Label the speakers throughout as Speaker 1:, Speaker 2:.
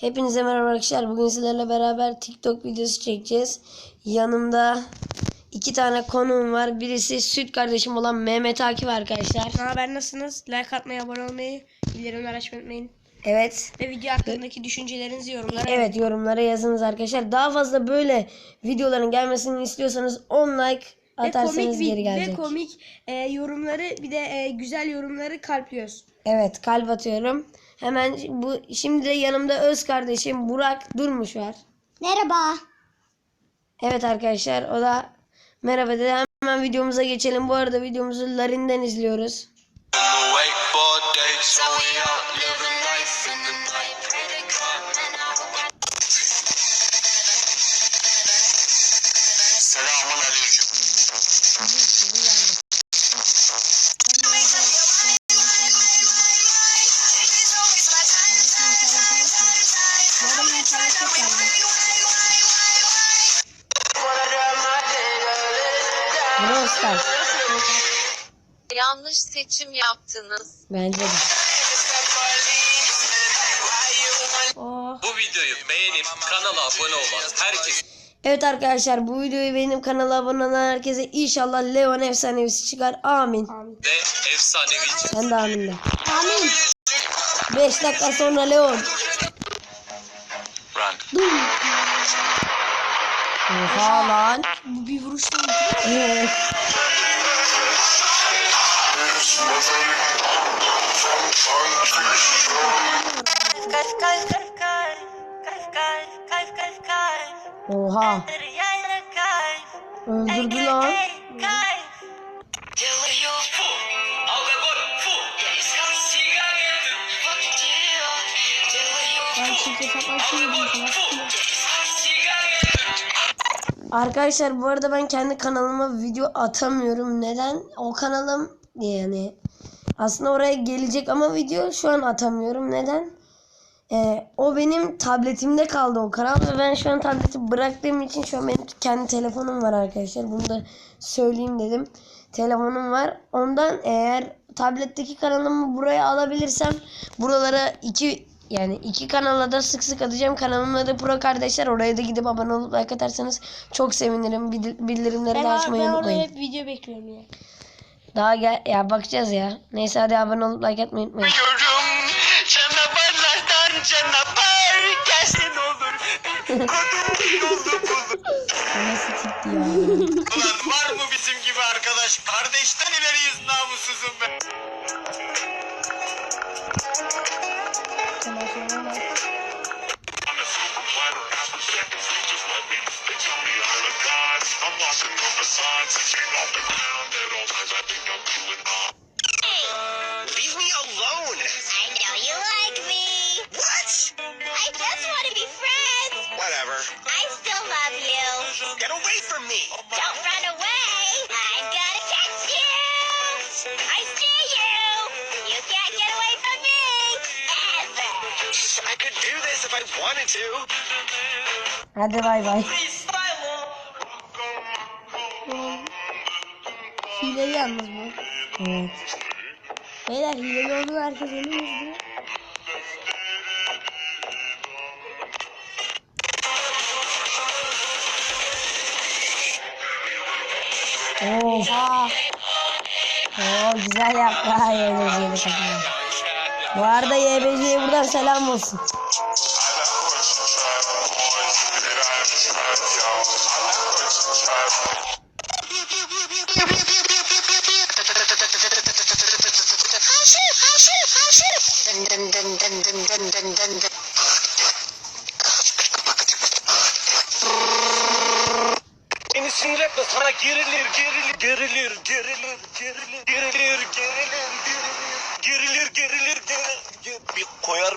Speaker 1: Hepinize merhaba arkadaşlar. Bugün sizlerle beraber TikTok videosu çekeceğiz. Yanımda iki tane konuğum var. Birisi süt kardeşim olan Mehmet Akif arkadaşlar.
Speaker 2: Ne haber nasılsınız? Like atmayı, abone olmayı, bildirimleri açmayı unutmayın.
Speaker 1: Evet.
Speaker 2: Ve video hakkındaki düşüncelerinizi yorumlara
Speaker 1: Evet yorumlara yazınız arkadaşlar. Daha fazla böyle videoların gelmesini istiyorsanız 10 like
Speaker 2: ve
Speaker 1: atarsanız
Speaker 2: komik,
Speaker 1: geri gelecek.
Speaker 2: ve komik e, yorumları bir de e, güzel yorumları kalpliyoruz.
Speaker 1: Evet kalp atıyorum. Hemen bu şimdi de yanımda öz kardeşim Burak Durmuş var.
Speaker 3: Merhaba.
Speaker 1: Evet arkadaşlar o da merhaba dedi. Hemen videomuza geçelim. Bu arada videomuzu Larin'den izliyoruz.
Speaker 4: Yanlış seçim yaptınız.
Speaker 1: Bence de.
Speaker 2: Oh.
Speaker 5: Bu videoyu beğenip kanala abone olan herkes
Speaker 1: Evet arkadaşlar bu videoyu benim kanala abone olan herkese inşallah Leon efsanevisi çıkar. Amin.
Speaker 5: de efsanevi
Speaker 1: Sen de amin de.
Speaker 3: Amin.
Speaker 1: 5 dakika sonra Leon.
Speaker 6: Run.
Speaker 1: Oha lan.
Speaker 2: Bu bir vuruş değil.
Speaker 1: Evet. Oha. Öldürdü lan. Arkadaşlar bu arada ben kendi kanalıma video atamıyorum. Neden? O kanalım yani aslında oraya gelecek ama video şu an atamıyorum. Neden? Ee, o benim tabletimde kaldı o kanal ve ben şu an tableti bıraktığım için şu an benim kendi telefonum var arkadaşlar. Bunu da söyleyeyim dedim. Telefonum var. Ondan eğer tabletteki kanalımı buraya alabilirsem buralara iki yani iki kanala da sık sık atacağım. Kanalımın adı Pro Kardeşler. Oraya da gidip abone olup like atarsanız çok sevinirim. Bildir- Bildirimleri
Speaker 2: Ben,
Speaker 1: de
Speaker 2: ben
Speaker 1: açmayı
Speaker 2: orada
Speaker 1: unutmayın.
Speaker 2: hep video bekliyorum ya.
Speaker 1: Daha gel ya bakacağız ya. Neyse hadi abone olup like atmayı unutmayın.
Speaker 6: Yorum canavarlardan canavar gelsin olur. Yolu bulur.
Speaker 1: Nasıl tipti ya?
Speaker 6: Ulan var mı bizim gibi arkadaş? Kardeşten ileriyiz namussuzum be.
Speaker 2: Ondan sonra da-
Speaker 6: Leave
Speaker 3: I
Speaker 6: could do this if I wanted to.
Speaker 1: Hadi bay bay.
Speaker 2: Hileli yalnız bu.
Speaker 1: Evet.
Speaker 2: Beyler hileli olduğunu herkes önümüzde.
Speaker 1: Oha. Oo güzel yaptı ha YBC'li takımı. Bu arada YBC'ye buradan selam olsun.
Speaker 6: Beni sinir etme sana gerilir gerilir gerilir gerilir gerilir gerilir gerilir gerilir gerilir gerilir. Bir koyar.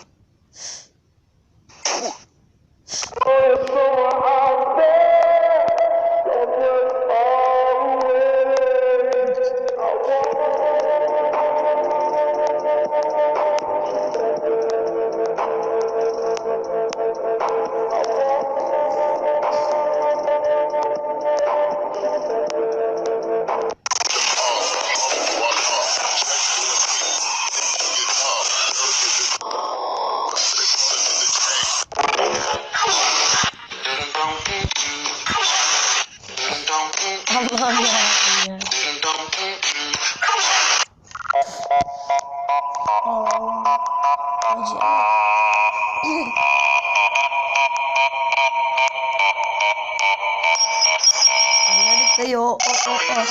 Speaker 1: Anladık da yo o o o.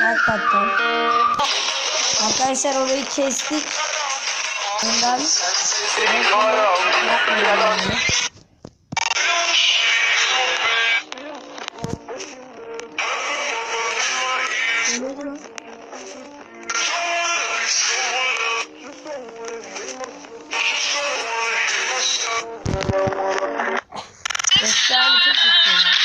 Speaker 1: Hakikaten. Arkadaşlar orayı kestik. Ondan hali çok kötü.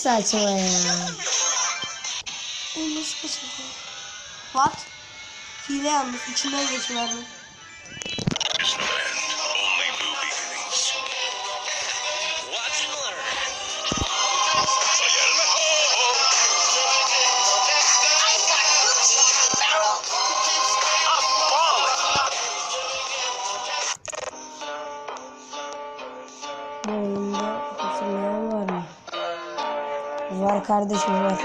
Speaker 1: saçma ya.
Speaker 2: O nasıl kaçırdı? What? Hile yalnız içinden geçiverdi.
Speaker 1: Kardeşim var.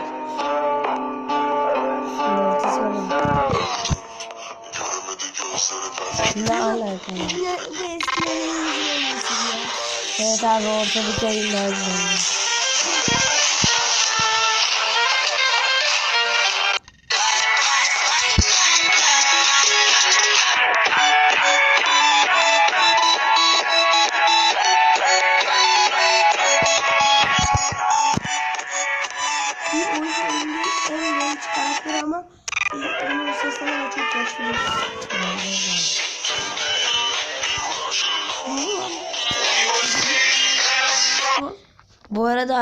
Speaker 1: Mortis var. Ne alaka. Evet abi ortadaki oyun daha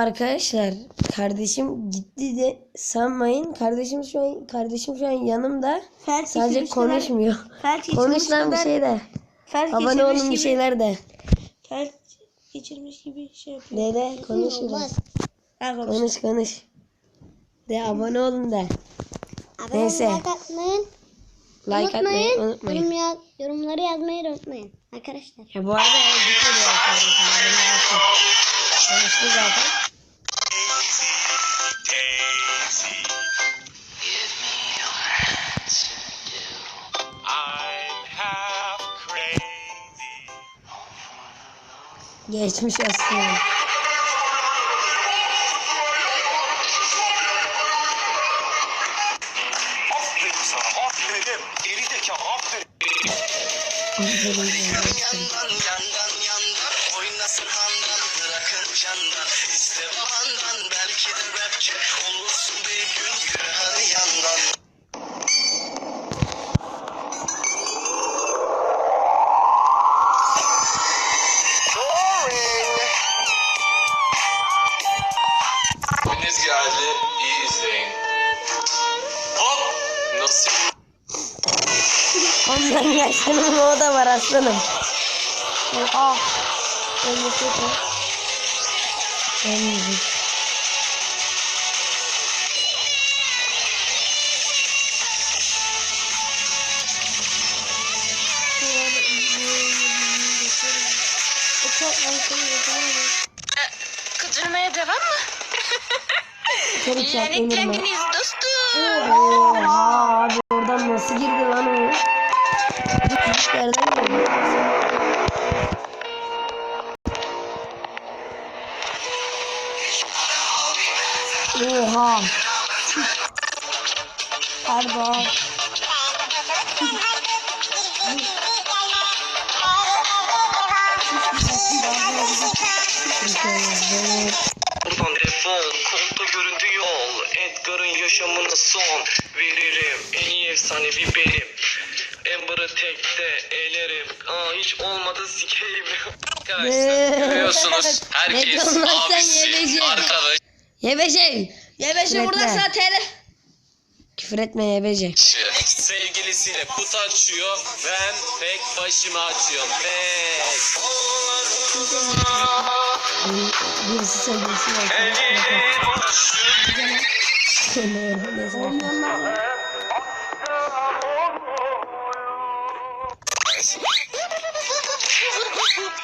Speaker 1: arkadaşlar kardeşim gitti de sanmayın. Kardeşim şu an kardeşim şu an yanımda.
Speaker 2: Felç
Speaker 1: Sadece konuşmuyor.
Speaker 2: Felç
Speaker 1: Konuş lan bir şey de.
Speaker 2: Felç
Speaker 1: Abone olun bir şeyler de.
Speaker 2: Felç geçirmiş gibi şey yapıyor.
Speaker 1: Dede konuş biraz.
Speaker 2: Konuş.
Speaker 1: Konuş. De abone olun de. Neyse.
Speaker 7: Like atmayın.
Speaker 1: Like atmayı unutmayın.
Speaker 7: Yorum ya- yorumları yazmayı unutmayın. Arkadaşlar.
Speaker 1: Ya bu arada ya gitmedi ya haberin olsun. Konuştu zaten. Geçmiş olsun.
Speaker 6: Aferin sana, aferin. Geri zekalı, aferin.
Speaker 8: yandan
Speaker 1: aslanım. Öyle şey yok. Ölmeyecek.
Speaker 4: Kıdırmaya devam mı?
Speaker 1: Emirman.
Speaker 4: Yeneklendiniz dostum.
Speaker 1: Oha. Pardon.
Speaker 8: Defol Kolda göründü yol Edgar'ın yaşamına son. Veririm en iyi efsanevi benim. Amber'ı tekte elerim. Aa hiç olmadı sikeyim.
Speaker 5: Arkadaşlar görüyorsunuz herkes abisi, arkadaş
Speaker 1: Yebece.
Speaker 2: Yebece buradan
Speaker 1: Üretme.
Speaker 2: sana TL.
Speaker 1: Küfür etme yebece.
Speaker 5: sevgilisiyle kutu açıyor. Ben tek başıma açıyorum. Tek.
Speaker 1: Birisi sevgilisi var.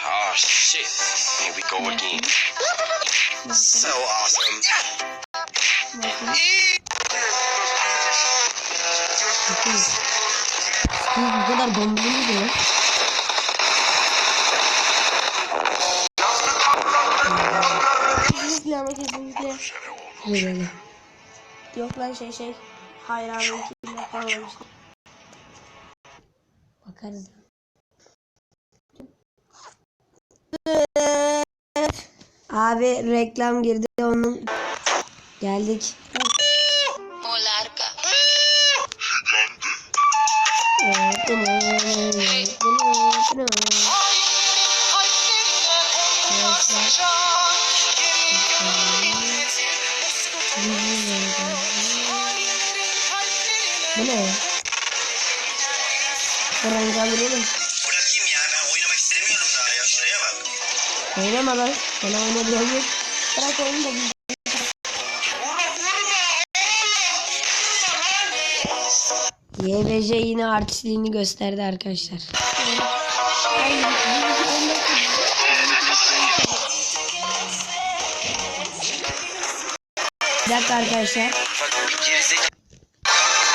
Speaker 8: Oh shit Here we go again So awesome
Speaker 1: Bu kadar bombeli miydi ya?
Speaker 2: Kesinlikle ama kesinlikle.
Speaker 1: Böyle.
Speaker 2: Yok lan şey şey. Hayranınkiyle kalmamış.
Speaker 1: Bakarız. Abi reklam girdi onun. Geldik.
Speaker 4: Molarca.
Speaker 1: Bu ne? Oranı kaldıralım.
Speaker 8: Bırakayım ya ben oynamak istemiyorum daha ya şuraya bak
Speaker 1: Oynama lan. Bana oynayabilen yok.
Speaker 2: Bırak oyunu da
Speaker 1: YBC yine artistliğini gösterdi arkadaşlar. Bir dakika arkadaşlar.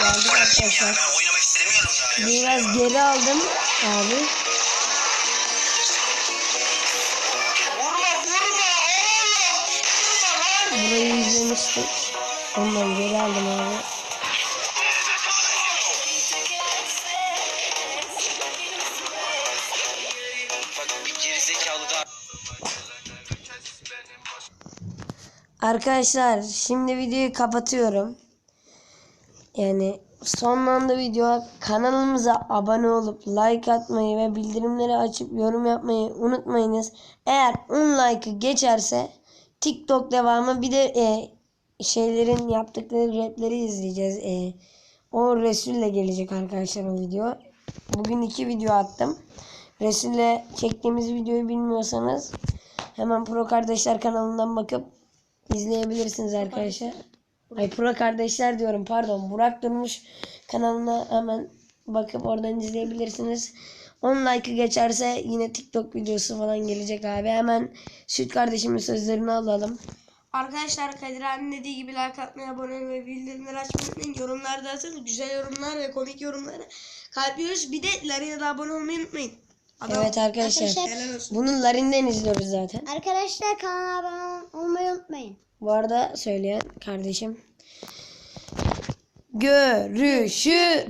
Speaker 1: Geldik arkadaşlar. Biraz geri aldım abi. Burayı izlemiştik. Ondan geri aldım abi. Arkadaşlar şimdi videoyu kapatıyorum. Yani sonlandı video. Kanalımıza abone olup like atmayı ve bildirimleri açıp yorum yapmayı unutmayınız. Eğer 10 like'ı geçerse TikTok devamı bir de e, şeylerin yaptıkları rapleri izleyeceğiz. E, o Resul'le gelecek arkadaşlar o video. Bugün iki video attım. Resul'le çektiğimiz videoyu bilmiyorsanız hemen Pro Kardeşler kanalından bakıp izleyebilirsiniz arkadaşlar. Ay Pro Kardeşler diyorum pardon. Burak Durmuş kanalına hemen bakıp oradan izleyebilirsiniz. 10 like'ı geçerse yine TikTok videosu falan gelecek abi. Hemen Süt kardeşimin sözlerini alalım.
Speaker 2: Arkadaşlar Kadir abinin dediği gibi like atmayı, abone olmayı ve bildirimleri açmayı unutmayın. Yorumlarda atın. Güzel yorumlar ve komik yorumları kalpliyoruz. Bir de Larina'ya da abone olmayı unutmayın. Adam,
Speaker 1: Evet arkadaşlar.
Speaker 7: Arkadaşlar-
Speaker 2: Helal olsun.
Speaker 1: Bunu Larin'den izliyoruz zaten.
Speaker 7: Arkadaşlar kanala abone olmayı unutmayın.
Speaker 1: Bu arada söyleyen kardeşim. Görüşürüz.